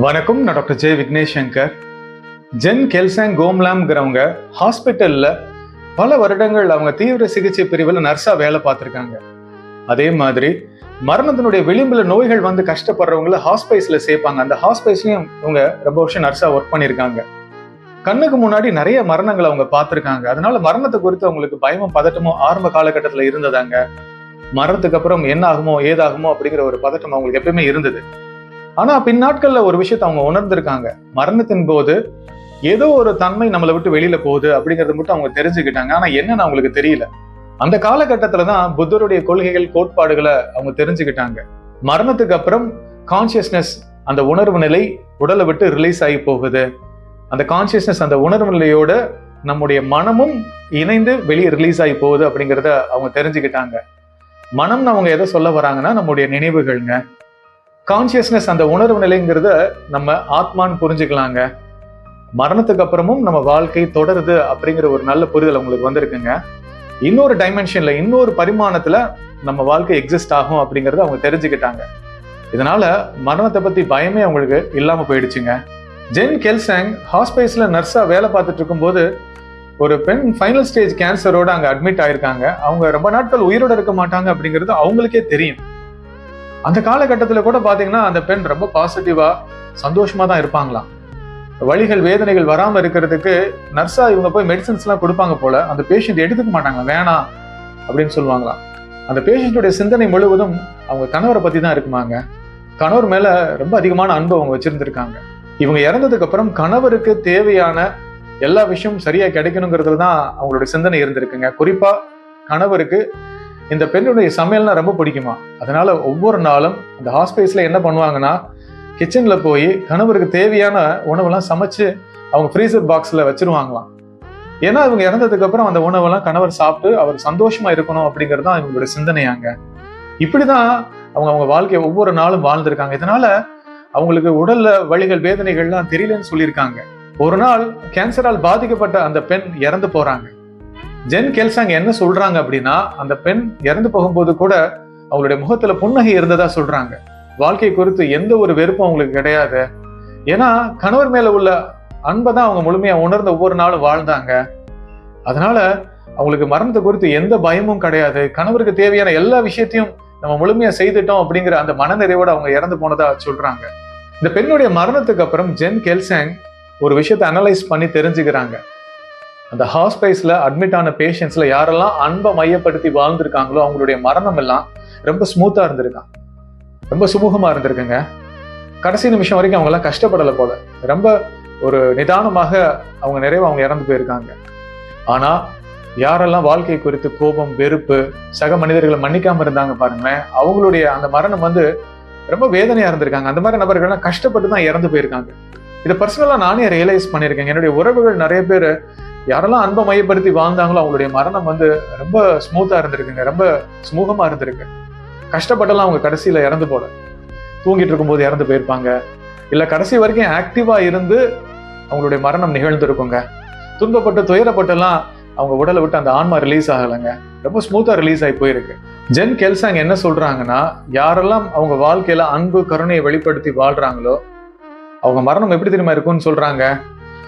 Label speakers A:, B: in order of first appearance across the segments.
A: வணக்கம் நான் doctor J Vignesh Shankar gen கெல்சாங் கோம்லாம்ங்கிறவங்க ஹாஸ்பிட்டலில் பல வருடங்கள் அவங்க தீவிர சிகிச்சை பிரிவில் நர்ஸாக வேலை பார்த்துருக்காங்க. அதே மாதிரி மரணத்தினுடைய விளிம்புல நோய்கள் வந்து கஷ்டப்படுறவங்கள ஹாஸ்பைஸ்ல சேர்ப்பாங்க. அந்த ஹாஸ்பைஸ்லயும் இவங்க ரொம்ப வருஷம் நர்ஸா ஒர்க் பண்ணியிருக்காங்க. கண்ணுக்கு முன்னாடி நிறைய மரணங்களை அவங்க பார்த்துருக்காங்க. அதனால மரணத்தை குறித்து அவங்களுக்கு பயமும் பதட்டமும் ஆரம்ப காலகட்டத்தில் இருந்ததாங்க. மரணத்துக்கு அப்புறம் என்ன ஆகுமோ ஏதாகுமோ அப்படிங்கிற ஒரு பதட்டம் அவங்களுக்கு எப்பயுமே இருந்தது. ஆனா பின்னாட்கள்ல ஒரு விஷயத்தை அவங்க உணர்ந்திருக்காங்க. மரணத்தின் போது ஏதோ ஒரு தன்மை நம்மளை விட்டு வெளியில போகுது அப்படிங்கறத மட்டும் அவங்க தெரிஞ்சுக்கிட்டாங்க. ஆனா என்னன்னு அவங்களுக்கு தெரியல. அந்த காலகட்டத்துல தான் புத்தருடைய கொள்கைகள் கோட்பாடுகளை அவங்க தெரிஞ்சுக்கிட்டாங்க. மரணத்துக்கு அப்புறம் கான்சியஸ்னஸ் அந்த உணர்வு நிலை உடலை விட்டு ரிலீஸ் ஆகி போகுது. அந்த கான்சியஸ்னஸ் அந்த உணர்வு நிலையோட நம்முடைய மனமும் இணைந்து வெளியே ரிலீஸ் ஆகி போகுது அப்படிங்கிறத அவங்க தெரிஞ்சுக்கிட்டாங்க. மனம்னு அவங்க எதை சொல்ல வராங்கன்னா நம்முடைய நினைவுகள்ங்க. கான்சியஸ்னஸ் அந்த உணர்வு நிலைங்கிறத நம்ம ஆத்மான்னு புரிஞ்சுக்கலாங்க. மரணத்துக்கு அப்புறமும் நம்ம வாழ்க்கை தொடருது அப்படிங்கிற ஒரு நல்ல புரிதல் உங்களுக்கு வந்திருக்குங்க. இன்னொரு டைமென்ஷன்ல இன்னொரு பரிமாணத்துல நம்ம வாழ்க்கை எக்ஸிஸ்ட் ஆகும் அப்படிங்கறத அவங்க தெரிஞ்சுக்கிட்டாங்க. இதனால மரணத்தை பத்தி பயமே அவங்களுக்கு இல்லாம போயிடுச்சுங்க. ஜென் கெல்சாங் ஹாஸ்பைஸ்ல நர்ஸா வேலை பார்த்துட்டு இருக்கும்போது ஒரு பெண் ஃபைனல் ஸ்டேஜ் கேன்சரோட அங்க அட்மிட் ஆயிருக்காங்க. அவங்க ரொம்ப நாட்கள் உயிரோட இருக்க மாட்டாங்க அப்படிங்கிறது அவங்களுக்கே தெரியும். அந்த காலகட்டத்தில் கூட பார்த்தீங்கன்னா அந்த பெண் ரொம்ப பாசிட்டிவாக சந்தோஷமா தான் இருப்பாங்களாம் வழிகள் வேதனைகள் வராமல் இருக்கிறதுக்கு நர்ஸா இவங்க போய் மெடிசன்ஸ் எல்லாம் கொடுப்பாங்க போல அந்த பேஷண்ட் எடுத்துக்க மாட்டாங்க வேணாம் அப்படின்னு சொல்லுவாங்களாம் அந்த பேஷண்ட்டுடைய சிந்தனை முழுவதும் அவங்க கணவரை பற்றி தான் இருக்குமாங்க. கணவர் மேல ரொம்ப அதிகமான அன்பு அவங்க வச்சுருந்துருக்காங்க. இவங்க இறந்ததுக்கு அப்புறம் கணவருக்கு தேவையான எல்லா விஷயமும் சரியாக கிடைக்கணுங்கிறதுல தான் அவங்களுடைய சிந்தனை இருந்திருக்குங்க. குறிப்பாக கணவருக்கு இந்த பெண்ணுடைய சமையல்னா ரொம்ப பிடிக்குமா? அதனால ஒவ்வொரு நாளும் இந்த ஹாஸ்பேஸில் என்ன பண்ணுவாங்கன்னா கிச்சனில் போய் கணவருக்கு தேவையான உணவெல்லாம் சமைச்சு அவங்க ஃப்ரீசர் பாக்ஸில் வச்சிருவாங்களாம். ஏன்னா இவங்க இறந்ததுக்கு அப்புறம் அந்த உணவெல்லாம் கணவர் சாப்பிட்டு அவர் சந்தோஷமா இருக்கணும் அப்படிங்கிறது தான் இவங்களுடைய சிந்தனையாங்க இப்படிதான் அவங்க அவங்க வாழ்க்கையை ஒவ்வொரு நாளும் வாழ்ந்திருக்காங்க. இதனால அவங்களுக்கு உடல்ல வலிகள் வேதனைகள்லாம் தெரியலன்னு சொல்லியிருக்காங்க. ஒரு நாள் கேன்சரால் பாதிக்கப்பட்ட அந்த பெண் இறந்து போறாங்க. ஜென் கெல்சாங் என்ன சொல்றாங்க அப்படின்னா அந்த பெண் இறந்து போகும்போது கூட அவங்களுடைய முகத்துல புன்னகை இருந்ததா சொல்றாங்க. வாழ்க்கை குறித்து எந்த ஒரு வெறுப்பும் அவங்களுக்கு கிடையாது. ஏன்னா கணவர் மேல உள்ள அன்பை தான் அவங்க முழுமையா உணர்ந்த ஒவ்வொரு நாளும் வாழ்ந்தாங்க. அதனால அவங்களுக்கு மரணத்தை குறித்து எந்த பயமும் கிடையாது. கணவருக்கு தேவையான எல்லா விஷயத்தையும் நம்ம முழுமையா செய்துட்டோம் அப்படிங்கிற அந்த மனநிறைவோட அவங்க இறந்து போனதா சொல்றாங்க. இந்த பெண்ணுடைய மரணத்துக்கு அப்புறம் ஜென் கெல்சாங் ஒரு விஷயத்தை அனலைஸ் பண்ணி தெரிஞ்சுக்கிறாங்க. அந்த ஹாஸ்பைஸ்ல அட்மிட் ஆன பேஷண்ட்ஸில் யாரெல்லாம் அன்பை மையப்படுத்தி வாழ்ந்திருக்காங்களோ அவங்களுடைய மரணம் எல்லாம் ரொம்ப ஸ்மூத்தா இருந்திருக்கான். ரொம்ப சுமூகமா இருந்திருக்குங்க. கடைசி நிமிஷம் வரைக்கும் அவங்க எல்லாம் கஷ்டப்படலை போல. ரொம்ப ஒரு நிதானமாக அவங்க நிறைவு அவங்க இறந்து போயிருக்காங்க. ஆனா யாரெல்லாம் வாழ்க்கை குறித்து கோபம் வெறுப்பு சக மனிதர்களை மன்னிக்காம இருந்தாங்க பாருங்களேன் அவங்களுடைய அந்த மரணம் வந்து ரொம்ப வேதனையா இருந்திருக்காங்க. அந்த மாதிரி நபர்கள்லாம் கஷ்டப்பட்டு தான் இறந்து போயிருக்காங்க. இதை பர்சனலாக நானே ரியலைஸ் பண்ணியிருக்கேன் என்னுடைய உறவுகள் நிறைய பேர் யாரெல்லாம் அன்பை மையப்படுத்தி வாழ்ந்தாங்களோ அவங்களுடைய மரணம் வந்து ரொம்ப ஸ்மூத்தா இருந்திருக்குங்க. ரொம்ப சுமூகமா இருந்திருக்கு. கஷ்டப்பட்டெல்லாம் அவங்க கடைசியில இறந்து போல. தூங்கிட்டு இருக்கும்போது இறந்து போயிருப்பாங்க. இல்ல கடைசி வரைக்கும் ஆக்டிவா இருந்து அவங்களுடைய மரணம் நிகழ்ந்திருக்குங்க. துன்பப்பட்டு துயரப்பட்டெல்லாம் அவங்க உடலை விட்டு அந்த ஆன்மா ரிலீஸ் ஆகலைங்க. ரொம்ப ஸ்மூத்தா ரிலீஸ் ஆகி போயிருக்கு. ஜென் கெல்சாங் என்ன சொல்றாங்கன்னா யாரெல்லாம் அவங்க வாழ்க்கையில அன்பு கருணையை வெளிப்படுத்தி வாழ்றாங்களோ அவங்க மரணம் எப்படி தெரியுமா இருக்கும்னு சொல்றாங்க?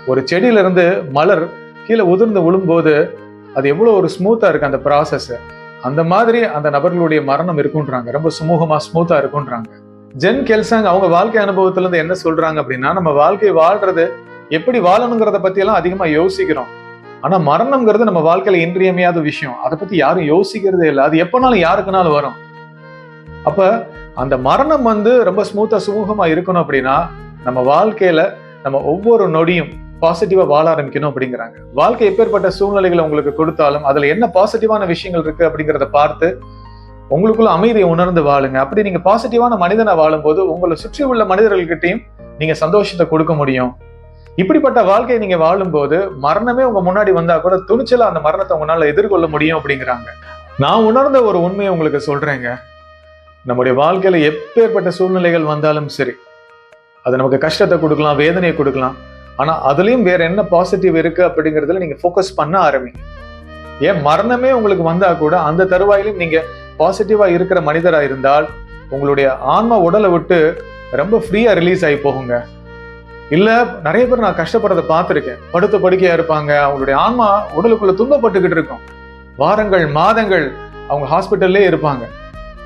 A: ஒரு செடியில இருந்து மலர் கீழே உதிர்ந்து விழும்போது அது எவ்வளவு ஒரு ஸ்மூத்தா இருக்கு அந்த ப்ராசஸ் அந்த மாதிரி அந்த நபர்களுடைய மரணம் இருக்குன்றாங்க. ரொம்ப சுமூகமா ஸ்மூத்தா இருக்குன்றாங்க. ஜென் கெல்சாங் அவங்க வாழ்க்கை அனுபவத்துல இருந்து என்ன சொல்றாங்க அப்படின்னா நம்ம வாழ்க்கை வாழ்றது எப்படி வாழணுங்கிறத பற்றியெல்லாம் அதிகமாக அதிகமா யோசிக்கிறோம். ஆனா மரணம்ங்கிறது நம்ம வாழ்க்கையில இன்றியமையாத விஷயம். அதை பத்தி யாரும் யோசிக்கிறதே இல்லை. அது எப்போனாலும் யாருக்குனாலும் வரும். அப்ப அந்த மரணம் வந்து ரொம்ப ஸ்மூத்தா சுமூகமாக இருக்கணும் அப்படின்னா நம்ம வாழ்க்கையில நம்ம ஒவ்வொரு நொடியும் பாசிட்டிவா வாழ ஆரம்பிக்கணும் அப்படிங்கிறாங்க. வாழ்க்கை எப்பேற்பட்ட சூழ்நிலைகளை உங்களுக்கு கொடுத்தாலும் அதுல என்ன பாசிட்டிவான விஷயங்கள் இருக்கு அப்படிங்கிறத பார்த்து உங்களுக்குள்ள அமைதியை உணர்ந்து வாழுங்க. அப்படி நீங்க பாசிட்டிவான மனிதனை வாழும்போது உங்களை சுற்றி உள்ள மனிதர்கள்கிட்டையும் நீங்க சந்தோஷத்தை கொடுக்க முடியும். இப்படிப்பட்ட வாழ்க்கையை நீங்க வாழும்போது மரணமே உங்க முன்னாடி வந்தா கூட துணிச்சலா அந்த மரணத்தை உங்களால எதிர்கொள்ள முடியும் அப்படிங்கிறாங்க. நான் உணர்ந்த ஒரு உண்மையை உங்களுக்கு சொல்றேங்க. நம்முடைய வாழ்க்கையில எப்பேற்பட்ட சூழ்நிலைகள் வந்தாலும் சரி அது நமக்கு கஷ்டத்தை கொடுக்கலாம் வேதனையை கொடுக்கலாம். ஆனால் அதுலேயும் வேற என்ன பாசிட்டிவ் இருக்கு அப்படிங்கிறதுல நீங்க ஃபோக்கஸ் பண்ண ஆரம்பிங்க. ஏன் மரணமே உங்களுக்கு வந்தா கூட அந்த தருவாயிலும் நீங்க பாசிட்டிவா இருக்கிற மனிதரா இருந்தால் உங்களுடைய ஆன்மா உடலை விட்டு ரொம்ப ஃப்ரீயா ரிலீஸ் ஆகி போகுங்க. இல்ல நிறைய பேர் நான் கஷ்டப்படுறத பார்த்துருக்கேன். படுத்த படுக்கையா இருப்பாங்க. அவங்களுடைய ஆன்மா உடலுக்குள்ள துன்பப்பட்டுக்கிட்டு இருக்கும். வாரங்கள் மாதங்கள் அவங்க ஹாஸ்பிட்டல்லே இருப்பாங்க.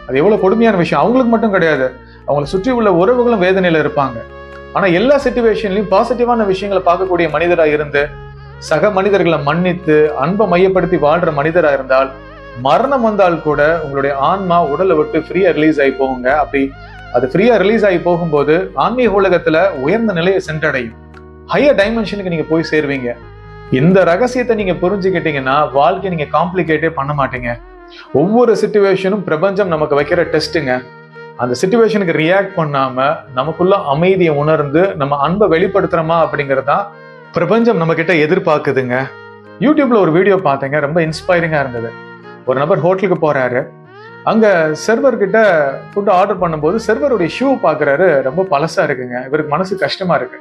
A: அது எவ்வளவு கொடுமையான விஷயம். அவங்களுக்கு மட்டும் கிடையாது. அவங்களை சுற்றி உள்ள உறவுகளும் வேதனையில இருப்பாங்க. ஆனா எல்லா சுச்சுவேஷன்லயும் பாசிட்டிவான விஷயங்களை பார்க்கக்கூடிய மனிதரா இருந்து சக மனிதர்களை மன்னித்து அன்பை மையப்படுத்தி வாழ்ற மனிதரா இருந்தால் மரணம் வந்தால் கூட உங்களுடைய ஆன்மா உடலை விட்டு ஃப்ரீயா ரிலீஸ் ஆகி போகுங்க. அப்படி அது ஃப்ரீயா ரிலீஸ் ஆகி போகும்போது ஆன்மீக உலகத்துல உயர்ந்த நிலையை சென்றடையும். ஹையர் டைமென்ஷனுக்கு நீங்க போய் சேருவீங்க. இந்த ரகசியத்தை நீங்க புரிஞ்சுக்கிட்டீங்கன்னா வாழ்க்கை நீங்க காம்ப்ளிகேட்டே பண்ண மாட்டீங்க. ஒவ்வொரு சுச்சுவேஷனும் பிரபஞ்சம் நமக்கு வைக்கிற டெஸ்ட்டுங்க அந்த சுச்சுவேஷனுக்கு ரியாக்ட் பண்ணாம நமக்குள்ள அமைதியை உணர்ந்து நம்ம அன்பை வெளிப்படுத்துறோமா அப்படிங்கறதான் பிரபஞ்சம் நம்ம கிட்ட எதிர்பார்க்குதுங்க யூடியூப்ல ஒரு வீடியோ பார்த்தேங்க ரொம்ப இன்ஸ்பைரிங்கா இருந்தது. ஒரு நபர் ஹோட்டலுக்கு போறாரு. அங்க சர்வர் கிட்ட ஃபுட் ஆர்டர் பண்ணும்போது சர்வருடைய ஷூ பாக்குறாரு ரொம்ப பழசா இருக்குங்க. இவருக்கு மனசு கஷ்டமா இருக்கு.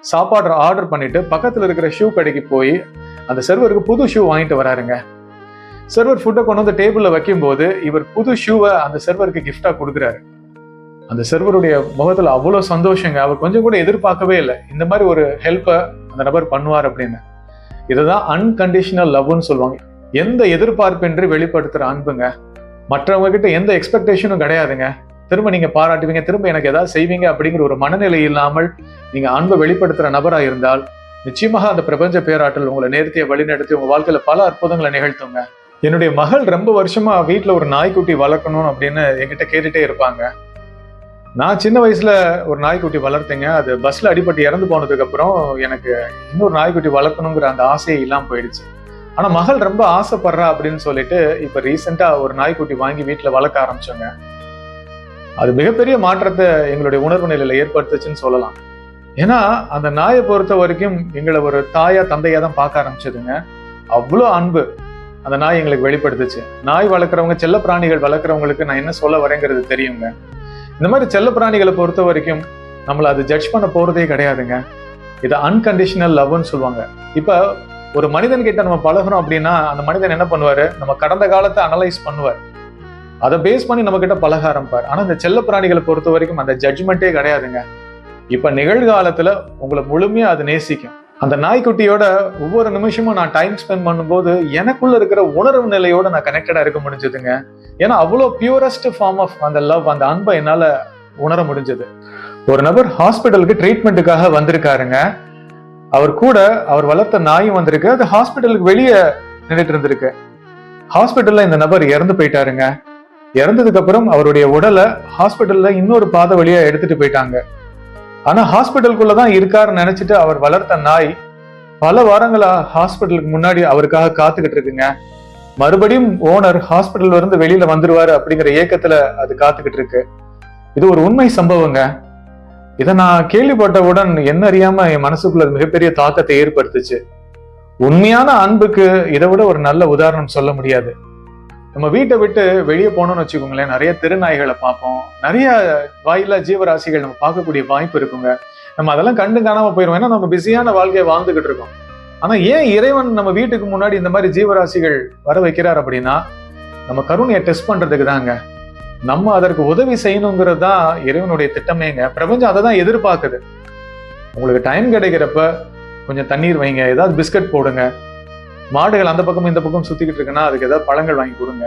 A: சாப்பாடு ஆர்டர் பண்ணிட்டு பக்கத்துல இருக்கிற ஷூ கடைக்கு போய் அந்த சர்வருக்கு புது ஷூ வாங்கிட்டு வராருங்க. சர்வர் ஃபுட்டை கொண்டு வந்து டேபிளில் வைக்கும்போது இவர் புது ஷூவை அந்த சர்வருக்கு கிஃப்டாக கொடுக்குறாரு. அந்த சர்வருடைய முகத்தில் அவ்வளோ சந்தோஷங்க. அவர் கொஞ்சம் கூட எதிர்பார்க்கவே இல்லை. இந்த மாதிரி ஒரு ஹெல்ப்பை அந்த நபர் பண்ணுவார் அப்படின்னு. இதை தான் அன்கண்டிஷனல் லவ்னு சொல்லுவாங்க. எந்த எதிர்பார்ப்பின்றி வெளிப்படுத்துகிற அன்புங்க. மற்றவங்க கிட்ட எந்த எக்ஸ்பெக்டேஷனும் கிடையாதுங்க. திரும்ப நீங்க பாராட்டுவீங்க. திரும்ப எனக்கு ஏதாவது செய்வீங்க அப்படிங்கிற ஒரு மனநிலை இல்லாமல் நீங்க அன்பை வெளிப்படுத்துற நபரா இருந்தால் நிச்சயமாக அந்த பிரபஞ்ச பேராற்றல் உங்களை நேர்த்தியை வழிநடத்தி உங்க வாழ்க்கையில பல அற்புதங்களை நிகழ்த்துங்க. என்னுடைய மகள் ரொம்ப வருஷமா வீட்டில் ஒரு நாய்க்குட்டி வளர்க்கணும் அப்படின்னு என்கிட்ட கேட்டுட்டே இருப்பாங்க. நான் சின்ன வயசுல ஒரு நாய்க்குட்டி வளர்த்தேங்க. அது பஸ்ல அடிபட்டு இறந்து போனதுக்கு அப்புறம் எனக்கு இன்னொரு நாய்க்குட்டி வளர்க்கணுங்கிற அந்த ஆசையே இல்லாமல் போயிடுச்சு. ஆனா மகள் ரொம்ப ஆசைப்படுறா அப்படின்னு சொல்லிட்டு இப்ப ரீசெண்டா ஒரு நாய்க்குட்டி வாங்கி வீட்டுல வளர்க்க ஆரம்பிச்சோங்க. அது மிகப்பெரிய மாற்றத்தை எங்களுடைய உணர்வு நிலையில ஏற்படுத்துச்சுன்னு சொல்லலாம். ஏன்னா அந்த நாயை பொறுத்த வரைக்கும் எங்களை ஒரு தாயா தந்தையா தான் பார்க்க ஆரம்பிச்சதுங்க. அவ்வளோ அன்பு. அந்த நாய் எங்களுக்கு வெளிப்படுத்துச்சு. நாய் வளர்க்குறவங்க செல்ல பிராணிகள் வளர்க்குறவங்களுக்கு நான் என்ன சொல்ல வரேங்கிறது தெரியுங்க. இந்த மாதிரி செல்ல பிராணிகளை பொறுத்த வரைக்கும் நம்மள அது ஜட்ஜ் பண்ண போறதே கிடையாதுங்க. இது அன்கண்டிஷனல் லவ்னு சொல்லுவாங்க. இப்ப ஒரு மனிதன் கிட்ட நம்ம பழகிறோம் அப்படின்னா அந்த மனிதன் என்ன பண்ணுவாரு? நம்ம கடந்த காலத்தை அனலைஸ் பண்ணுவார். அதை பேஸ் பண்ணி நம்ம கிட்ட பழக ஆரம்பிப்பார். ஆனா இந்த செல்ல பிராணிகளை பொறுத்த வரைக்கும் அந்த ஜட்ஜ்மெண்ட்டே கிடையாதுங்க. இப்ப நிகழ்காலத்தில் உங்களை முழுமையா அது நேசிக்கும். அந்த நாய்க்குட்டியோட ஒவ்வொரு நிமிஷமும் நான் டைம் ஸ்பெண்ட் பண்ணும்போது எனக்குள்ள இருக்கிற உணர்வு நிலையோட நான் கனெக்டடா இருக்க முடிஞ்சதுங்க. ஏன்னா அவ்வளோ பியூரஸ்ட் ஃபார்ம் ஆஃப் அந்த லவ் அந்த அன்பை என்னால உணர முடிஞ்சது. ஒரு நபர் ஹாஸ்பிட்டலுக்கு ட்ரீட்மெண்ட்டுக்காக வந்திருக்காருங்க. அவர் கூட அவர் வளர்த்த நாயும் வந்திருக்கு. அது ஹாஸ்பிட்டலுக்கு வெளியே நின்றுட்டு இருந்திருக்கு. ஹாஸ்பிட்டல்ல இந்த நபர் இறந்து போயிட்டாருங்க. இறந்ததுக்கு அப்புறம் அவருடைய உடலை ஹாஸ்பிட்டல்ல இன்னொரு பாதை வழியா எடுத்துட்டு போயிட்டாங்க. ஆனா ஹாஸ்பிட்டலுக்குள்ள தான் இருக்காருன்னு நினைச்சிட்டு அவர் வளர்த்த நாய் பல வாரங்களா ஹாஸ்பிட்டலுக்கு முன்னாடி அவருக்காக காத்துக்கிட்டு இருக்குங்க. மறுபடியும் ஓனர் ஹாஸ்பிட்டல் இருந்து வெளியில வந்துருவாரு அப்படிங்கிற ஏக்கத்துல அது காத்துக்கிட்டு இருக்கு. இது ஒரு உண்மை சம்பவங்க. இதை நான் கேள்விப்பட்டவுடன் என்ன அறியாம என் மனசுக்குள்ள அது மிகப்பெரிய தாக்கத்தை ஏற்படுத்துச்சு. உண்மையான அன்புக்கு இதை விட ஒரு நல்ல உதாரணம் சொல்ல முடியாது. நம்ம வீட்டை விட்டு வெளியே போனோம்னு வச்சுக்கோங்களேன் நிறைய தெருநாய்களை பார்ப்போம். நிறைய வாயில ஜீவராசிகள் நம்ம பார்க்கக்கூடிய வாய்ப்பு இருக்குங்க. நம்ம அதெல்லாம் கண்டு காணாம போயிடும் ஏன்னா நம்ம பிஸியான வாழ்க்கையை வாழ்ந்துகிட்டு இருக்கோம். ஆனா ஏன் இறைவன் நம்ம வீட்டுக்கு முன்னாடி இந்த மாதிரி ஜீவராசிகள் வர வைக்கிறார் அப்படின்னா நம்ம கருணையை டெஸ்ட் பண்றதுக்கு தாங்க. நம்ம அதற்கு உதவி செய்யணுங்கிறது தான் இறைவனுடைய திட்டமேங்க. பிரபஞ்சம் அதை தான் எதிர்பார்க்குது. உங்களுக்கு டைம் கிடைக்கிறப்ப கொஞ்சம் தண்ணீர் வைங்க. ஏதாவது பிஸ்கட் போடுங்க. மாடுகள் அந்த பக்கம் இந்த பக்கம் சுத்திக்கிட்டு இருக்குன்னா அதுக்கு ஏதாவது பழங்கள் வாங்கி கொடுங்க.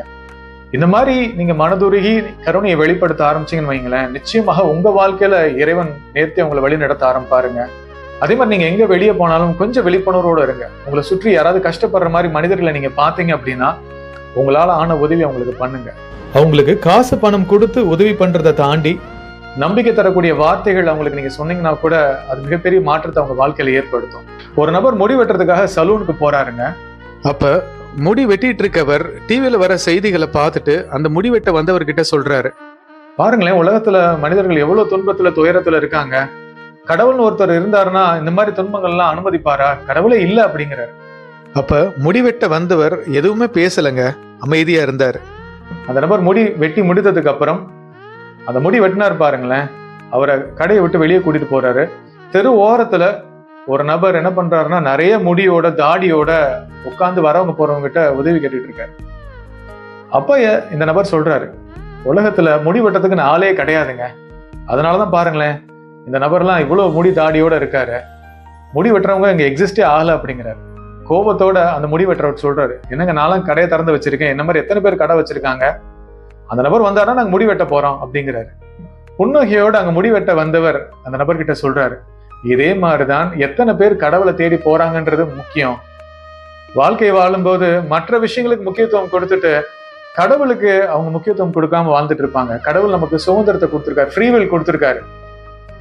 A: இந்த மாதிரி நீங்க மனதுருகி கருணையை வெளிப்படுத்த ஆரம்பிச்சீங்கன்னு வைங்களேன் நிச்சயமாக உங்க வாழ்க்கையில இறைவன் நேர்த்தி உங்களை வழி நடத்த ஆரம்பிப்பாருங்க. அதே மாதிரி நீங்க எங்க வெளியே போனாலும் கொஞ்சம் விழிப்புணர்வோட இருங்க. உங்களை சுற்றி யாராவது கஷ்டப்படுற மாதிரி மனிதர்களை நீங்க பாத்தீங்க அப்படின்னா உங்களால ஆன உதவி அவங்களுக்கு பண்ணுங்க. அவங்களுக்கு காசு பணம் கொடுத்து உதவி பண்றதை தாண்டி நம்பிக்கை தரக்கூடிய வார்த்தைகள் அவங்களுக்கு நீங்க சொன்னீங்கன்னா கூட அது மிகப்பெரிய மாற்றத்தை அவங்க வாழ்க்கையில ஏற்படுத்தும். ஒரு நபர் முடி வெட்டுறதுக்காக சலூனுக்கு போறாருங்க. அப்ப முடி வெட்டிட்டு இருக்கவர் டிவியில வர செய்திகளை பார்த்துட்டு அந்த முடி வெட்ட வந்தவர்கிட்ட சொல்றாரு. பாருங்களேன் உலகத்துல மனிதர்கள் எவ்வளவு துன்பத்துல துயரத்துல இருக்காங்க. கடவுள்னு ஒருத்தர் இருந்தாருன்னா இந்த மாதிரி துன்பங்கள்லாம் அனுமதிப்பாரா? கடவுளே இல்ல அப்படிங்கிறார். அப்ப முடி வெட்ட வந்தவர் எதுவுமே பேசலங்க அமைதியா இருந்தார். அந்த நபர் முடி வெட்டி முடித்ததுக்கு அப்புறம் அந்த முடி வெட்டினார் பாருங்களேன் அவரை கடையை விட்டு வெளியே கூட்டிட்டு போறாரு. தெரு ஓரத்துல ஒரு நபர் என்ன பண்றாருன்னா நிறைய முடியோட தாடியோட உட்காந்து வரவங்க போறவங்ககிட்ட உதவி கேட்டுட்டு இருக்காரு. அப்ப இந்த நபர் சொல்றாரு உலகத்துல முடி வெட்டத்துக்கு ஆளே கிடையாதுங்க. அதனாலதான் பாருங்களேன் இந்த நபர்லாம் இவ்வளவு முடி தாடியோட இருக்காரு. முடி வெட்டுறவங்க இங்க எக்ஸிஸ்டே ஆகல அப்படிங்கிறாரு. கோபத்தோட அந்த முடி வெட்டுறவர் சொல்றாரு என்னங்க நானும் கடையை திறந்து வச்சிருக்கேன். என்ன மாதிரி எத்தனை பேர் கடை வச்சிருக்காங்க? அந்த நபர் வந்தாருன்னா நாங்க முடி வெட்ட போறோம் அப்படிங்கிறாரு. புன்னகையோட அங்க முடி வெட்ட வந்தவர் அந்த நபர்கிட்ட சொல்றாரு இதே மாதிரிதான் எத்தனை பேர் கடவுளை தேடி போறாங்கன்றது முக்கியம். வாழ்க்கை வாழும்போது மற்ற விஷயங்களுக்கு முக்கியத்துவம் கொடுத்துட்டு கடவுளுக்கு அவங்க முக்கியத்துவம் கொடுக்காம வாழ்ந்துட்டு இருப்பாங்க. கடவுள் நமக்கு சுதந்திரத்தை கொடுத்துருக்காரு ஃப்ரீவில் கொடுத்துருக்காரு.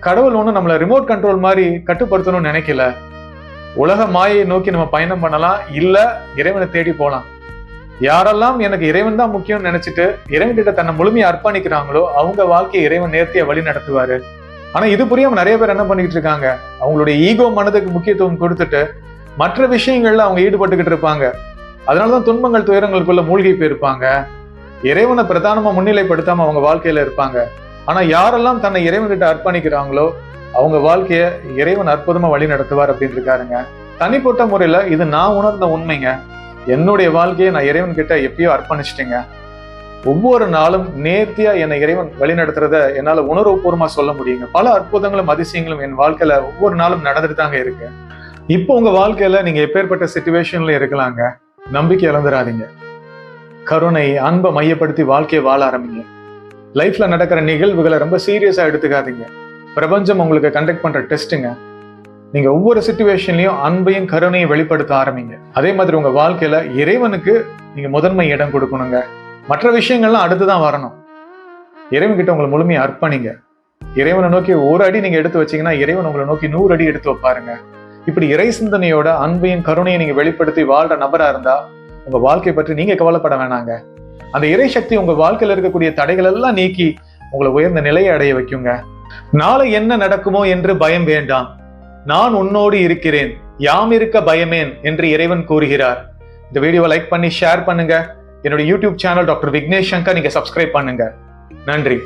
A: கடவுள் ஒன்றும் நம்மளை ரிமோட் கண்ட்ரோல் மாதிரி கட்டுப்படுத்தணும்னு நினைக்கல. உலக மாயை நோக்கி நம்ம பயணம் பண்ணலாம். இல்ல இறைவனை தேடி போலாம். யாரெல்லாம் எனக்கு இறைவன் தான் முக்கியம்னு நினைச்சிட்டு இறைவன் கிட்ட தன்னை முழுமையை அர்ப்பணிக்கிறாங்களோ அவங்க வாழ்க்கையை இறைவன் நேர்த்தியை வழி நடத்துவாரு ஆனா இது புரியாம நிறைய பேர் என்ன பண்ணிட்டு இருக்காங்க? அவங்களுடைய ஈகோ மனதுக்கு முக்கியத்துவம் கொடுத்துட்டு மற்ற விஷயங்கள்ல அவங்க ஈடுபட்டுக்கிட்டு இருப்பாங்க. அதனாலதான் துன்பங்கள் துயரங்களுக்குள்ள மூழ்கி போயிருப்பாங்க. இறைவனை பிரதானமா முன்னிலைப்படுத்தாம அவங்க வாழ்க்கையில இருப்பாங்க. ஆனா யாரெல்லாம் தன்னை இறைவன்கிட்ட அர்ப்பணிக்கிறாங்களோ அவங்க வாழ்க்கைய இறைவன் அற்புதமா வழி நடத்துவார் அப்படின்னு இருக்காருங்க. தனிப்பட்ட முறையில இது நான் உணர்ந்த உண்மைங்க. என்னுடைய வாழ்க்கையை நான் இறைவன் கிட்ட எப்பயோ அர்ப்பணிச்சிட்டேங்க. ஒவ்வொரு நாளும் நேர்த்தியா என்னை இறைவன் வழி நடத்துறத என்னால உணர்வுபூர்வமா சொல்ல முடியுங்க. பல அற்புதங்களும் அதிசயங்களும் என் வாழ்க்கையில ஒவ்வொரு நாளும் நடந்துட்டு தாங்க இருக்கு. இப்போ உங்க வாழ்க்கையில நீங்க எப்பேற்பட்ட சுச்சுவேஷன்ல இருக்கலாங்க? நம்பிக்கை இழந்துடாதீங்க கருணை அன்பை மையப்படுத்தி வாழ்க்கையை வாழ ஆரம்பிங்க. லைஃப்ல நடக்கிற நிகழ்வுகளை ரொம்ப சீரியஸா எடுத்துக்காதீங்க. பிரபஞ்சம் உங்களுக்கு கண்டக்ட் பண்ற டெஸ்ட்டுங்க நீங்க ஒவ்வொரு சுச்சுவேஷன்லயும் அன்பையும் கருணையும் வெளிப்படுத்த ஆரம்பிங்க. அதே மாதிரி உங்க வாழ்க்கையில இறைவனுக்கு நீங்க முதன்மை இடம் கொடுக்கணுங்க. மற்ற விஷயங்கள்லாம் அடுத்து தான் வரணும். இறைவன் கிட்ட உங்களை முழுமையை அர்ப்பணிங்க. இறைவனை நோக்கி ஒரு அடி நீங்க எடுத்து வச்சீங்கன்னா இறைவன் உங்களை நோக்கி நூறு அடி எடுத்து வைப்பாருங்க. இப்படி இறை சிந்தனையோட அன்பையும் கருணையும் நீங்க வெளிப்படுத்தி வாழ்ற நபரா இருந்தா உங்க வாழ்க்கை பற்றி நீங்க கவலைப்பட வேணாங்க. அந்த இறை சக்தி உங்க வாழ்க்கையில இருக்கக்கூடிய தடைகள் எல்லாம் நீக்கி உங்களை உயர்ந்த நிலையை அடைய வைக்குங்க. நாளை என்ன நடக்குமோ என்று பயம் வேண்டாம். நான் உன்னோடு இருக்கிறேன். யாம் இருக்க பயமேன் என்று இறைவன் கூறுகிறார். இந்த வீடியோவை லைக் பண்ணி ஷேர் பண்ணுங்க. என்னோட YouTube channel doctor Vignesh Shankar நீங்க சப்ஸ்கிரைப் பண்ணுங்க. நன்றி.